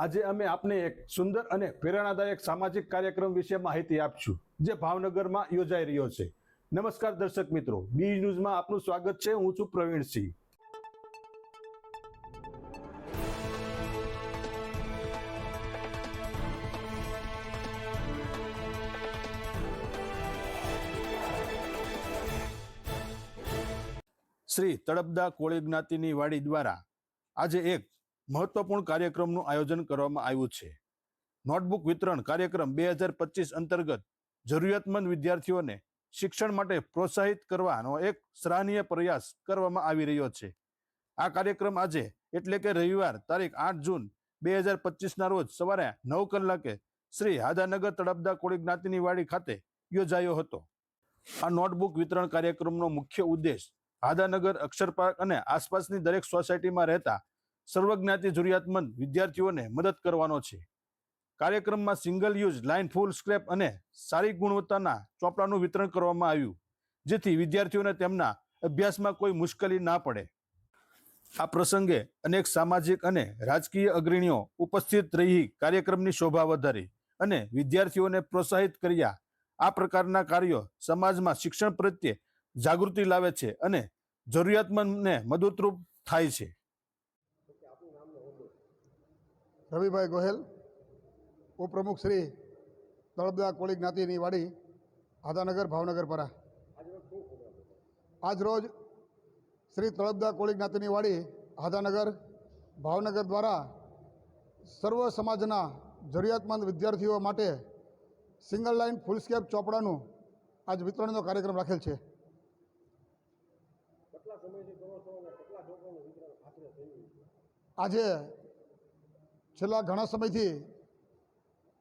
આજે અમે આપને એક સુંદર અને પ્રેરણાદાયક સામાજિક કાર્યક્રમ વિશે માહિતી આપશું, જે ભાવનગરમાં યોજાઈ રહ્યો છે. નમસ્કાર દર્શક મિત્રો, બી ન્યૂઝમાં આપનું સ્વાગત છે. હું છું પ્રવીણસિંહ શ્રી તળપદા કોળી જ્ઞાતિની વાડી દ્વારા આજે એક મહત્વપૂર્ણ કાર્યક્રમનું આયોજન કરવામાં આવ્યું છે. નોટબુક વિતરણ કાર્યક્રમ બે હજાર પચીસ અંતર્ગત જરૂરિયાતમંદ વિદ્યાર્થીઓને શિક્ષણ માટે પ્રોત્સાહિત કરવાનો એક સરાહનીય પ્રયાસ કરવામાં આવી રહ્યો છે. આ કાર્યક્રમ આજે એટલે કે રવિવાર તારીખ આઠ જૂન બે હજાર પચીસના રોજ સવારે નવ કલાકે શ્રી હાદાનગર તળપદા કોળી જ્ઞાતિની વાડી ખાતે યોજાયો હતો. આ નોટબુક વિતરણ કાર્યક્રમનો મુખ્ય ઉદ્દેશ હાદાનગર અક્ષર પાર્ક અને આસપાસની દરેક સોસાયટીમાં રહેતા સર્વજ્ઞાતિ જરૂરિયાતમંદ વિદ્યાર્થીઓને મદદ કરવાનો છે. કાર્યક્રમમાં સિંગલ યુઝ લાઇન ફૂલ સ્ક્રેપ અને સારી ગુણવત્તાના ચોપડાનું વિતરણ કરવામાં આવ્યું, જેથી વિદ્યાર્થીઓને તેમના અભ્યાસમાં કોઈ મુશ્કેલી ના પડે. આ પ્રસંગે અનેક સામાજિક અને રાજકીય અગ્રણીઓ ઉપસ્થિત રહી કાર્યક્રમની શોભા વધારી અને વિદ્યાર્થીઓને પ્રોત્સાહિત કર્યા. આ પ્રકારના કાર્યો સમાજમાં શિક્ષણ પ્રત્યે જાગૃતિ લાવે છે અને જરૂરિયાતમંદને મદદરૂપ થાય છે. રવિભાઈ ગોહેલ, ઉપપ્રમુખ શ્રી તળપદા કોળી જ્ઞાતિની વાડી આદાનગર ભાવનગર પરા. આજ રોજ શ્રી તળપદા કોળી જ્ઞાતિની વાડી આદાનગર ભાવનગર દ્વારા સર્વ સમાજના જરૂરિયાતમંદ વિદ્યાર્થીઓ માટે સિંગલ લાઇન ફૂલસ્કેપ ચોપડાનું આજ વિતરણનો કાર્યક્રમ રાખેલ છે. આજે છેલ્લા ઘણા સમયથી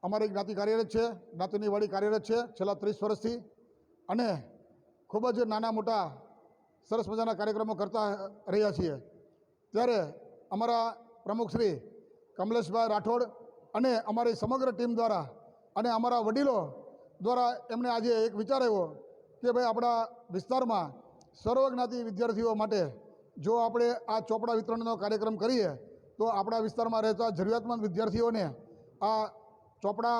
અમારી જ્ઞાતિ કાર્યરત છે, જ્ઞાતિની વાડી કાર્યરત છે, છેલ્લા ત્રીસ વર્ષથી. અને ખૂબ જ નાના મોટા સરસ મજાના કાર્યક્રમો કરતા રહ્યા છીએ. ત્યારે અમારા પ્રમુખ શ્રી કમલેશભાઈ રાઠોડ અને અમારી સમગ્ર ટીમ દ્વારા અને અમારા વડીલો દ્વારા એમને આજે એક વિચાર આવ્યો કે ભાઈ આપણા વિસ્તારમાં સર્વજ્ઞાતિ વિદ્યાર્થીઓ માટે જો આપણે આ ચોપડા વિતરણનો કાર્યક્રમ કરીએ તો આપણા વિસ્તારમાં રહેતા જરૂરિયાતમંદ વિદ્યાર્થીઓને આ ચોપડા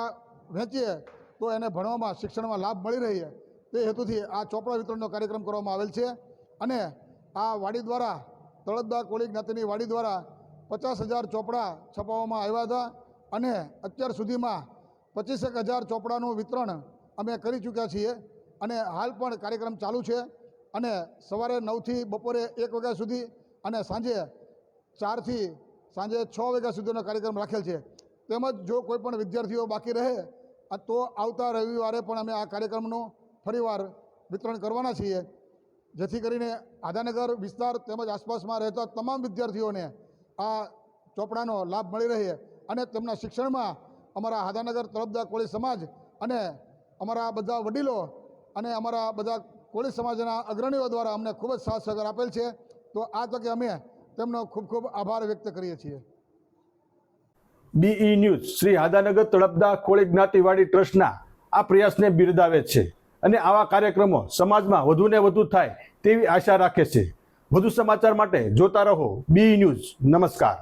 વહેંચીએ તો એને ભણવામાં, શિક્ષણમાં લાભ મળી રહે તે હેતુથી આ ચોપડા વિતરણનો કાર્યક્રમ કરવામાં આવેલ છે. અને આ વાડી દ્વારા તળદા કોળી જ્ઞાતિની વાડી દ્વારા પચાસ હજાર ચોપડા છપાવવામાં આવ્યા હતા અને અત્યાર સુધીમાં પચીસેક હજાર ચોપડાનું વિતરણ અમે કરી ચૂક્યા છીએ અને હાલ પણ કાર્યક્રમ ચાલુ છે. અને સવારે નવથી બપોરે એક વાગ્યા સુધી અને સાંજે ચારથી સાંજે છ વાગ્યા સુધીનો કાર્યક્રમ રાખેલ છે. તેમજ જો કોઈ પણ વિદ્યાર્થીઓ બાકી રહે તો આવતા રવિવારે પણ અમે આ કાર્યક્રમનું ફરીવાર વિતરણ કરવાના છીએ. જેથી કરીને આદાનગર વિસ્તાર તેમજ આસપાસમાં રહેતા તમામ વિદ્યાર્થીઓને આ ચોપડાનો લાભ મળી રહે અને તેમના શિક્ષણમાં અમારા આદાનગર તળપદા કોળી સમાજ અને અમારા બધા વડીલો અને અમારા બધા કોળી સમાજના અગ્રણીઓ દ્વારા અમને ખૂબ જ સાથ સહકાર આપેલ છે. તો આ તકે અમે તેમનો ખૂબ ખૂબ આભાર વ્યક્ત કરીએ છીએ. બીઈ ન્યૂઝ શ્રી હાદાનગર તળપદા કોળી જ્ઞાતિવાડી ટ્રસ્ટના આ પ્રયાસને બિરદાવે છે અને આવા કાર્યક્રમો સમાજમાં વધુને વધુ થાય તેવી આશા રાખે છે. વધુ સમાચાર માટે જોતા રહો બી ન્યૂઝ નમસ્કાર.